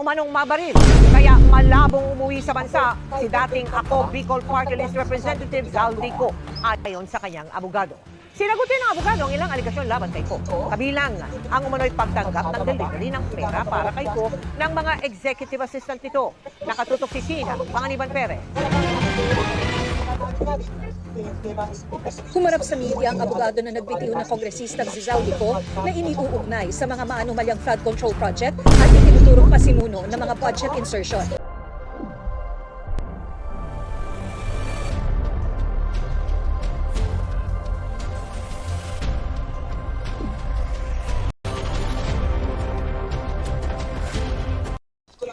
umanong mabaril. Kaya malabong umuwi sa bansa si dating ako Bicol Party List Representative Zaldico ayon sa kanyang abogado. Sinagutin ng abogado ang ilang aligasyon laban kay Ko. Kabilang ang umano'y pagtanggap ng delivery ng pera para kay Ko ng mga executive assistant nito. Nakatutok si Sina, Panganiban Perez. Humarap sa media ang abogado na nagbitiw na kongresistang si Zaudico na iniuugnay sa mga maanumalyang flood control project at itinuturong pasimuno ng mga budget insertion.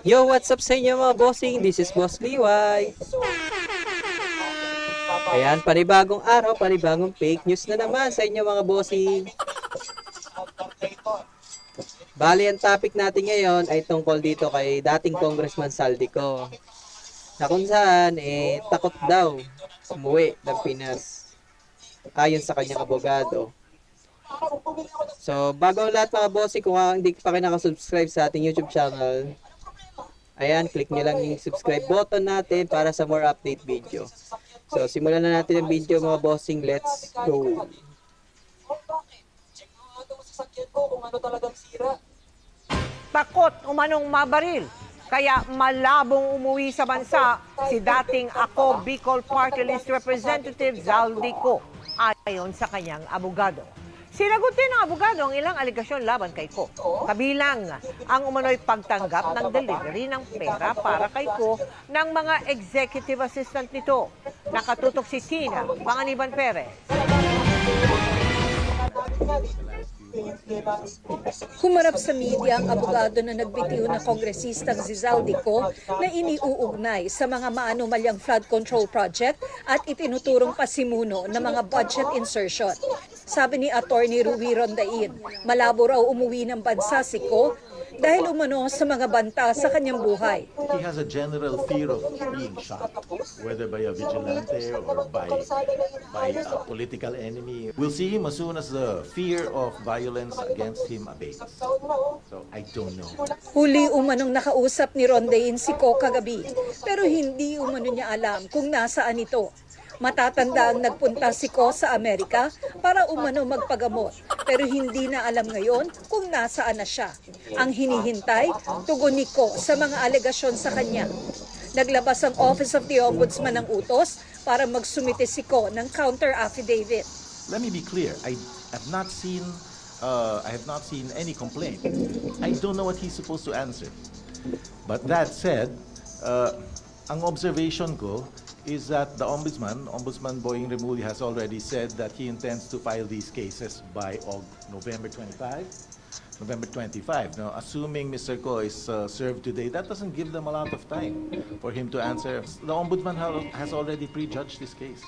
Yo, what's up sa inyo mga bossing? This is Boss Liway. Ayan, panibagong araw, panibagong fake news na naman sa inyo mga bossing. Bali, ang topic natin ngayon ay tungkol dito kay dating Congressman Saldico. Na kung saan, eh, takot daw umuwi ng Pinas. Ayon sa kanyang abogado. So, bago ang lahat mga bossing, kung hindi pa kayo nakasubscribe sa ating YouTube channel, Ayan, click nyo lang yung subscribe button natin para sa more update video. So, simulan na natin ang video mga bossing. Let's go! Takot umanong mabaril. Kaya malabong umuwi sa bansa si dating ako Bicol Party List Representative Zaldico ayon sa kanyang abogado. Sinagutin ng abogado ang ilang aligasyon laban kay Ko. Kabilang ang umano'y pagtanggap ng delivery ng pera para kay Ko ng mga executive assistant nito. Nakatutok si Tina, Panganiban Perez. Humarap sa media ang abogado na nagbitiw na kongresistang si Zaudico na iniuugnay sa mga maanumalyang flood control project at itinuturong pasimuno ng mga budget insertion. Sabi ni Attorney Ruby Rondain, malabo raw umuwi ng bansa si Ko dahil umano sa mga banta sa kanyang buhay. He has a general fear of being shot, whether by a vigilante or by, by a political enemy. We'll see him as soon as the fear of violence against him abates. So I don't know. Huli umanong nakausap ni Rondain si Ko kagabi, pero hindi umano niya alam kung nasaan ito. Matatanda ang nagpunta si Ko sa Amerika para umano magpagamot, pero hindi na alam ngayon kung nasaan na siya. Ang hinihintay, tugon ni Ko sa mga alegasyon sa kanya. Naglabas ang Office of the Ombudsman ng utos para magsumite si Ko ng counter affidavit. Let me be clear. I have not seen uh, I have not seen any complaint. I don't know what he's supposed to answer. But that said, uh, ang observation ko is that the ombudsman, Ombudsman Boying Remuli, has already said that he intends to file these cases by November 25. November 25. Now, assuming Mr. Ko is uh, served today, that doesn't give them a lot of time for him to answer. The ombudsman ha- has already prejudged this case.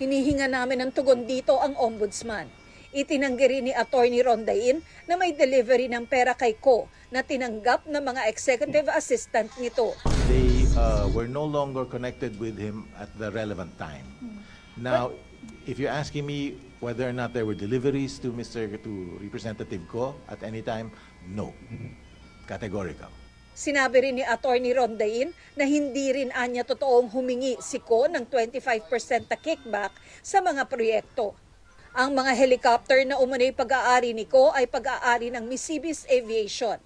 Hinihinga namin ng tugon dito ang ombudsman. Itinanggi rin ni Attorney Rondain na may delivery ng pera kay Ko na tinanggap ng mga executive assistant nito. They uh, were no longer connected with him at the relevant time. Now, if you're asking me whether or not there were deliveries to Mr. to Representative Ko at any time, no. Categorical. Sinabi rin ni Attorney Rondain na hindi rin anya totoong humingi si Ko ng 25% na kickback sa mga proyekto. Ang mga helicopter na umunay pag-aari ni Ko ay pag-aari ng Misibis Aviation.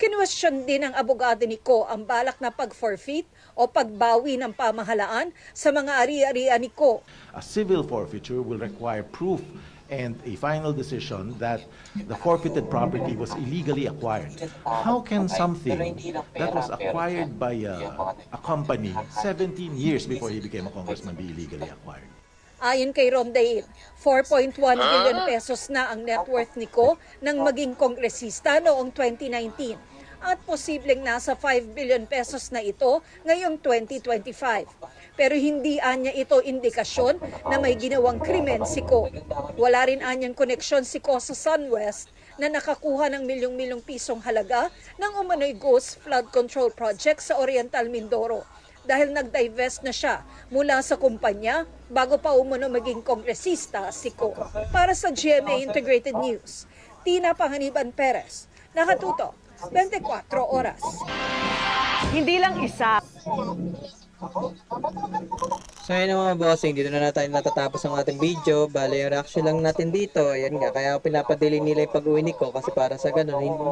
Kinwestiyon din ng abogado ni Ko ang balak na pag-forfeit o pagbawi ng pamahalaan sa mga ari-arian ni Ko A civil forfeiture will require proof and a final decision that the forfeited property was illegally acquired. How can something that was acquired by a, a company 17 years before he became a congressman be illegally acquired? Ayon kay Rondain, 4.1 billion pesos na ang net worth ni Ko nang maging kongresista noong 2019 at posibleng nasa 5 billion pesos na ito ngayong 2025. Pero hindi anya ito indikasyon na may ginawang krimen si Ko. Wala rin anyang koneksyon si Ko sa SunWest na nakakuha ng milyong-milyong pisong halaga ng umano'y Ghost Flood Control Project sa Oriental Mindoro dahil nag-divest na siya mula sa kumpanya bago pa umano maging kongresista si Ko. Para sa GMA Integrated News, Tina Panganiban Perez, nakatuto 24 oras. Hindi lang isa So yun mga bossing, dito na, na tayo natatapos ang ating video. Bale, yung reaction lang natin dito. Ayan nga, kaya ako pinapadili nila yung pag-uwi ni ko kasi para sa ganun, hindi,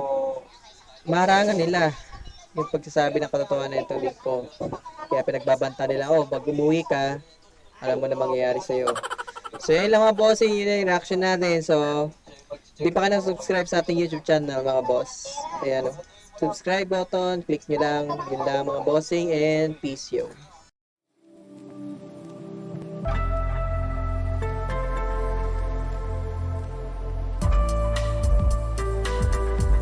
maharangan nila yung pagsasabi ng katotohanan nito ni ko. Kaya pinagbabanta nila, oh, pag umuwi ka, alam mo na mangyayari sa'yo. So yun lang mga bossing, yun yung reaction natin. So, hindi pa ka na-subscribe sa ating YouTube channel mga boss. Ayan, subscribe button, click nyo lang. Yun lang mga bossing and peace yo.